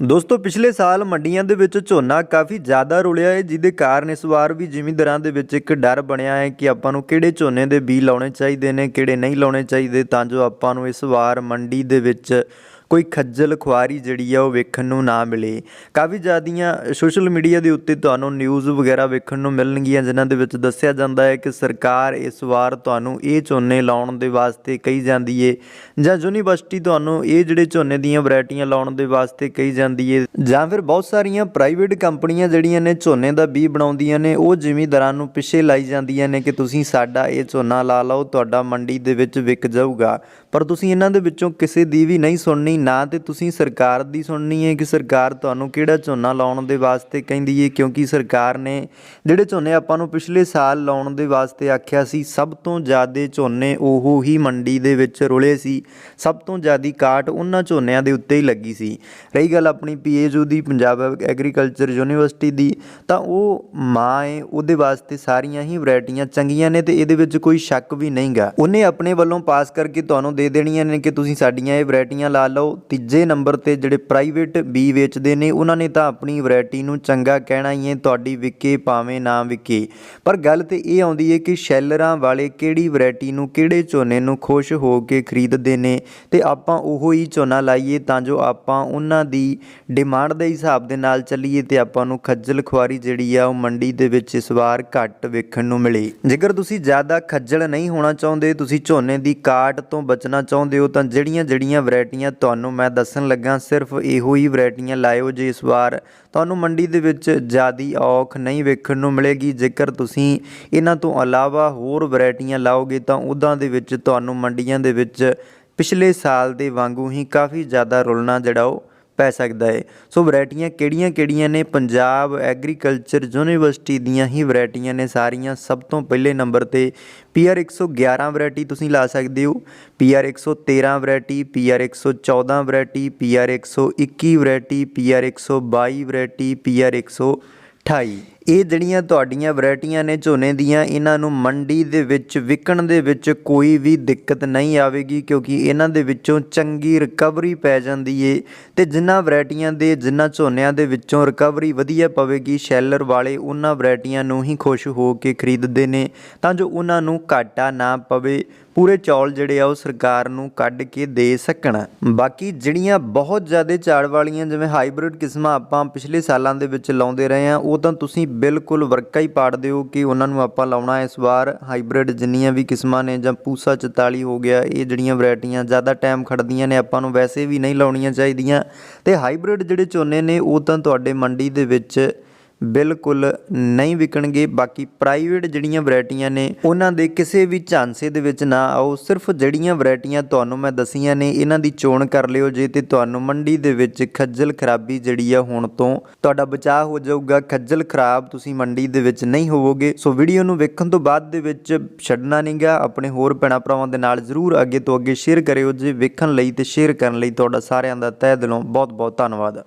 ਦੋਸਤੋ, ਪਿਛਲੇ ਸਾਲ ਮੰਡੀਆਂ ਦੇ ਵਿੱਚ ਝੋਨਾ ਕਾਫੀ ਜ਼ਿਆਦਾ ਰੁਲਿਆ ਹੈ ਜਿਹਦੇ ਕਾਰਨ ਇਸ ਵਾਰ ਵੀ ਜ਼ਿਮੀਂਦਾਰਾਂ ਦੇ ਵਿੱਚ ਇੱਕ ਡਰ ਬਣਿਆ ਹੈ ਕਿ ਆਪਾਂ ਨੂੰ ਕਿਹੜੇ ਝੋਨੇ ਦੇ ਬੀਜ ਲਾਉਣੇ ਚਾਹੀਦੇ ਨੇ, ਕਿਹੜੇ ਨਹੀਂ ਲਾਉਣੇ ਚਾਹੀਦੇ, ਤਾਂ ਜੋ ਆਪਾਂ ਨੂੰ ਇਸ ਵਾਰ ਮੰਡੀ ਦੇ ਵਿੱਚ ਕੋਈ ਖੱਜਲ ਖੁਆਰੀ ਜਿਹੜੀ ਆ ਉਹ ਵੇਖਣ ਨੂੰ ਨਾ ਮਿਲੇ। ਕਾਫੀ ਜ਼ਿਆਦੀਆਂ ਸੋਸ਼ਲ ਮੀਡੀਆ ਦੇ ਉੱਤੇ ਤੁਹਾਨੂੰ ਨਿਊਜ਼ ਵਗੈਰਾ ਵੇਖਣ ਨੂੰ ਮਿਲਣਗੀਆਂ, ਜਿਨ੍ਹਾਂ ਦੇ ਵਿੱਚ ਦੱਸਿਆ ਜਾਂਦਾ ਹੈ ਕਿ ਸਰਕਾਰ ਇਸ ਵਾਰ ਤੁਹਾਨੂੰ ਇਹ ਝੋਨੇ ਲਾਉਣ ਦੇ ਵਾਸਤੇ ਕਹੀ ਜਾਂਦੀ ਏ। ਜਾਂ ਯੂਨੀਵਰਸਿਟੀ ਤੁਹਾਨੂੰ ਇਹ ਜਿਹੜੇ ਝੋਨੇ ਦੀਆਂ ਵੈਰਾਈਟੀਆਂ ਲਾਉਣ ਦੇ ਵਾਸਤੇ ਕਹੀ ਜਾਂਦੀ ਏ। ਜਾਂ ਫਿਰ ਬਹੁਤ ਸਾਰੀਆਂ ਪ੍ਰਾਈਵੇਟ ਕੰਪਨੀਆਂ ਜਿਹੜੀਆਂ ਨੇ ਝੋਨੇ ਦਾ ਬੀਜ ਬਣਾਉਂਦੀਆਂ ਨੇ, ਉਹ ਜ਼ਿਮੀਂਦਾਰਾਂ ਨੂੰ ਪਿੱਛੇ ਲਾਈ ਜਾਂਦੀਆਂ ਨੇ ਕਿ ਤੁਸੀਂ ਸਾਡਾ ਇਹ ਝੋਨਾ ਲਾ ਲਓ, ਤੁਹਾਡਾ ਮੰਡੀ ਦੇ ਵਿੱਚ ਵਿਕ ਜਾਊਗਾ। ਪਰ ਤੁਸੀਂ ਇਹਨਾਂ ਦੇ ਵਿੱਚੋਂ ਕਿਸੇ ਦੀ ਵੀ ਨਹੀਂ ਸੁਣਨੀ ਨਾ ਤੇ ਤੁਸੀਂ ਸਰਕਾਰ ਦੀ ਸੁਣਨੀ ਹੈ ਕਿ ਸਰਕਾਰ ਤੁਹਾਨੂੰ ਕਿਹੜਾ ਝੋਨਾ ਲਾਉਣ ਦੇ ਵਾਸਤੇ ਕਹਿੰਦੀ ਹੈ, ਕਿਉਂਕਿ ਸਰਕਾਰ ਨੇ ਜਿਹੜੇ ਝੋਨੇ ਆਪਾਂ ਨੂੰ ਪਿਛਲੇ ਸਾਲ ਲਾਉਣ ਦੇ ਵਾਸਤੇ ਆਖਿਆ ਸੀ, ਸਭ ਤੋਂ ਜ਼ਿਆਦਾ ਝੋਨੇ ਉਹ ਹੀ ਮੰਡੀ ਦੇ ਵਿੱਚ ਰੁਲੇ ਸੀ। ਸਭ ਤੋਂ ਜ਼ਿਆਦੀ ਕਾਟ ਉਹਨਾਂ ਝੋਨਿਆਂ ਦੇ ਉੱਤੇ ਹੀ ਲੱਗੀ ਸੀ। ਰਹੀ ਗੱਲ ਆਪਣੀ ਪੀਏਯੂ ਦੀ, ਪੰਜਾਬ ਐਗਰੀਕਲਚਰ ਯੂਨੀਵਰਸਿਟੀ ਦੀ, ਤਾਂ ਉਹ ਮਾਂ ਏ ਉਹਦੇ ਵਾਸਤੇ ਸਾਰੀਆਂ ਹੀ ਵੈਰਾਈਟੀਆਂ ਚੰਗੀਆਂ ਨੇ ਤੇ ਇਹਦੇ ਵਿੱਚ ਕੋਈ ਸ਼ੱਕ ਵੀ ਨਹੀਂਗਾ। ਉਹਨੇ ਆਪਣੇ ਵੱਲੋਂ ਪਾਸ ਕਰਕੇ ਤੁਹਾਨੂੰ ਦੇ ਦੇਣੀਆਂ ਨੇ ਕਿ ਤੁਸੀਂ ਸਾਡੀਆਂ ਇਹ ਵੈਰਾਈਟੀਆਂ ਲਾ ਲਓ। ਤੀਜੇ ਨੰਬਰ ਤੇ ਜਿਹੜੇ ਪ੍ਰਾਈਵੇਟ ਬੀ ਵੇਚਦੇ ਨੇ, ਉਹਨਾਂ ਨੇ ਤਾਂ ਆਪਣੀ ਵੈਰਾਈਟੀ ਨੂੰ ਚੰਗਾ ਕਹਿਣਾ ਹੀ ਹੈ, ਤੁਹਾਡੀ ਵਿਕੇ ਭਾਵੇਂ ਨਾ ਵਿਕੇ। ਪਰ ਗੱਲ ਤੇ ਇਹ ਆਉਂਦੀ ਹੈ ਕਿ ਸ਼ੈਲਰਾਂ ਵਾਲੇ ਕਿਹੜੀ ਵੈਰਾਈਟੀ ਨੂੰ, ਕਿਹੜੇ ਝੋਨੇ ਨੂੰ ਖੁਸ਼ ਹੋ ਕੇ ਖਰੀਦਦੇ ਨੇ, ਤੇ ਆਪਾਂ ਉਹੋ ਹੀ ਝੋਨਾ ਲਾਈਏ ਤਾਂ ਜੋ ਆਪਾਂ ਉਹਨਾਂ ਦੀ ਡਿਮਾਂਡ ਦੇ ਹਿਸਾਬ ਦੇ ਨਾਲ ਚੱਲੀਏ ਤੇ ਆਪਾਂ ਨੂੰ ਖੱਜਲ ਖੁਆਰੀ ਜਿਹੜੀ ਆ, ਉਹ ਮੰਡੀ ਦੇ ਵਿੱਚ ਇਸ ਵਾਰ ਘੱਟ ਵੇਖਣ ਨੂੰ ਮਿਲੇ। ਜੇਕਰ ਤੁਸੀਂ ਜ਼ਿਆਦਾ ਖੱਜਲ ਨਹੀਂ ਹੋਣਾ ਚਾਹੁੰਦੇ, ਤੁਸੀਂ ਝੋਨੇ ਦੀ ਕਾਟ ਤੋਂ ਬਚਣਾ ਚਾਹੁੰਦੇ ਹੋ, ਤਾਂ ਜਿਹੜੀਆਂ ਜਿਹੜੀਆਂ ਵੈਰਾਈਟੀਆਂ ਤੁਹਾਨੂੰ ਤੁਹਾਨੂੰ ਮੈਂ ਦੱਸਣ ਲੱਗਾ, ਸਿਰਫ ਇਹੋ ਹੀ ਵੈਰਾਈਟੀਆਂ ਲਾਇਓ ਜੇ ਇਸ ਵਾਰ। ਤੁਹਾਨੂੰ ਮੰਡੀ ਦੇ ਵਿੱਚ ਜ਼ਿਆਦੀ ਔਖ ਨਹੀਂ ਵੇਖਣ ਨੂੰ ਮਿਲੇਗੀ। ਜੇਕਰ ਤੁਸੀਂ ਇਹਨਾਂ ਤੋਂ ਇਲਾਵਾ ਹੋਰ ਵੈਰਾਈਟੀਆਂ ਲਾਓਗੇ, ਤਾਂ ਉਦਾਂ ਦੇ ਵਿੱਚ ਤੁਹਾਨੂੰ ਮੰਡੀਆਂ ਦੇ ਵਿੱਚ ਪਿਛਲੇ ਸਾਲ ਦੇ ਵਾਂਗੂ ਹੀ ਕਾਫੀ ਜ਼ਿਆਦਾ ਰੁਲਣਾ ਜਿਹੜਾ ਉਹ ਪੈ ਸਕਦਾ ਹੈ ਸੋ ਵੈਰਾਈਟੀਆਂ ਕਿਹੜੀਆਂ-ਕਿਹੜੀਆਂ ਨੇ? ਪੰਜਾਬ ਐਗਰੀਕਲਚਰ ਯੂਨੀਵਰਸਿਟੀ ਦੀਆਂ ਹੀ ਵੈਰਾਈਟੀਆਂ ਨੇ ਸਾਰੀਆਂ। ਸਭ ਤੋਂ ਪਹਿਲੇ ਨੰਬਰ ਤੇ ਪੀਆਰ 111 ਵੈਰਾਈਟੀ ਤੁਸੀਂ ਲਾ ਸਕਦੇ ਹੋ। PR 113 variety PR 114 variety PR 121 variety PR 122 variety PR 128 ਇਹ ਜਿਹੜੀਆਂ ਤੁਹਾਡੀਆਂ ਵੈਰਾਈਟੀਆਂ ਨੇ ਝੋਨੇ ਦੀਆਂ, ਇਹਨਾਂ ਨੂੰ ਮੰਡੀ ਦੇ ਵਿੱਚ ਵਿਕਣ ਦੇ ਵਿੱਚ ਕੋਈ ਵੀ ਦਿੱਕਤ ਨਹੀਂ ਆਵੇਗੀ, ਕਿਉਂਕਿ ਇਹਨਾਂ ਦੇ ਵਿੱਚੋਂ ਚੰਗੀ ਰਿਕਵਰੀ ਪੈ ਜਾਂਦੀ ਏ ਤੇ ਜਿਨ੍ਹਾਂ ਵੈਰਾਈਟੀਆਂ ਦੇ ਜਿਨ੍ਹਾਂ ਝੋਨਿਆਂ ਦੇ ਵਿੱਚੋਂ ਰਿਕਵਰੀ ਵਧੀਆ ਪਵੇਗੀ, ਸ਼ੈਲਰ ਵਾਲੇ ਉਹਨਾਂ ਵੈਰਾਈਟੀਆਂ ਨੂੰ ਹੀ ਖੁਸ਼ ਹੋ ਕੇ ਖਰੀਦਦੇ ਨੇ, ਤਾਂ ਜੋ ਉਹਨਾਂ ਨੂੰ ਘਾਟਾ ਨਾ ਪਵੇ, ਪੂਰੇ ਚੌਲ ਜਿਹੜੇ ਆ ਉਹ ਸਰਕਾਰ ਨੂੰ ਕੱਢ ਕੇ ਦੇ ਸਕਣ। ਬਾਕੀ ਜਿਹੜੀਆਂ ਬਹੁਤ ਜ਼ਿਆਦਾ ਝਾੜ ਵਾਲੀਆਂ ਜਿਵੇਂ ਹਾਈਬ੍ਰਿਡ ਕਿਸਮਾਂ ਆਪਾਂ ਪਿਛਲੇ ਸਾਲਾਂ ਦੇ ਵਿੱਚ ਲਾਉਂਦੇ ਰਹੇ ਆ ਉਹ ਤਾਂ ਤੁਸੀਂ ਬਿਲਕੁਲ ਵਰਕਾ ਹੀ ਪਾੜ ਦਿਓ ਕਿ ਉਹਨਾਂ ਨੂੰ ਆਪਾਂ ਲਾਉਣਾ ਇਸ ਵਾਰ ਹਾਈਬ੍ਰਿਡ ਜਿੰਨੀਆਂ ਵੀ ਕਿਸਮਾਂ ਨੇ ਜਾਂ ਪੂਸਾ 44 ਹੋ ਗਿਆ, ਇਹ ਜਿਹੜੀਆਂ ਵੈਰਾਈਟੀਆਂ ਜ਼ਿਆਦਾ ਟਾਈਮ ਖੜਦੀਆਂ ਨੇ, ਆਪਾਂ ਨੂੰ ਵੈਸੇ ਵੀ ਨਹੀਂ ਲਾਉਣੀਆਂ ਚਾਹੀਦੀਆਂ। ਤੇ ਹਾਈਬ੍ਰਿਡ ਜਿਹੜੇ ਝੋਨੇ ਨੇ, ਉਹ ਤਾਂ ਤੁਹਾਡੇ ਮੰਡੀ ਦੇ ਵਿੱਚ ਬਿਲਕੁਲ ਨਹੀਂ ਵਿਕਣਗੇ। ਬਾਕੀ ਪ੍ਰਾਈਵੇਟ ਜਿਹੜੀਆਂ ਵੈਰਾਈਟੀਆਂ ਨੇ, ਉਹਨਾਂ ਦੇ ਕਿਸੇ ਵੀ ਝਾਂਸੇ ਦੇ ਵਿੱਚ ਨਾ ਆਓ। ਸਿਰਫ ਜਿਹੜੀਆਂ ਵੈਰਾਈਟੀਆਂ ਤੁਹਾਨੂੰ ਮੈਂ ਦਸੀਆਂ ਨੇ, ਇਹਨਾਂ ਦੀ ਚੋਣ ਕਰ ਲਿਓ। ਜੇ ਤੇ ਤੁਹਾਨੂੰ ਮੰਡੀ ਦੇ ਵਿੱਚ ਖੱਜਲ ਖਰਾਬੀ ਜਿਹੜੀ ਆ ਹੋਣ ਤੋਂ ਤੁਹਾਡਾ ਬਚਾਅ ਹੋ ਜਾਊਗਾ। ਖੱਜਲ ਖਰਾਬ ਤੁਸੀਂ ਮੰਡੀ ਦੇ ਵਿੱਚ ਨਹੀਂ ਹੋਵੋਗੇ। ਸੋ ਵੀਡੀਓ ਨੂੰ ਵੇਖਣ ਤੋਂ ਬਾਅਦ ਦੇ ਵਿੱਚ ਛੱਡਣਾ ਨਹੀਂਗਾ ਆਪਣੇ ਹੋਰ ਭੈਣਾਂ ਭਰਾਵਾਂ ਦੇ ਨਾਲ ਜ਼ਰੂਰ ਅੱਗੇ ਤੋਂ ਅੱਗੇ ਸ਼ੇਅਰ ਕਰਿਓ। ਜੇ ਵੇਖਣ ਲਈ ਤੇ ਸ਼ੇਅਰ ਕਰਨ ਲਈ ਤੁਹਾਡਾ ਸਾਰਿਆਂ ਦਾ ਤਹਿ ਦਿਲੋਂ ਬਹੁਤ ਬਹੁਤ ਧੰਨਵਾਦ।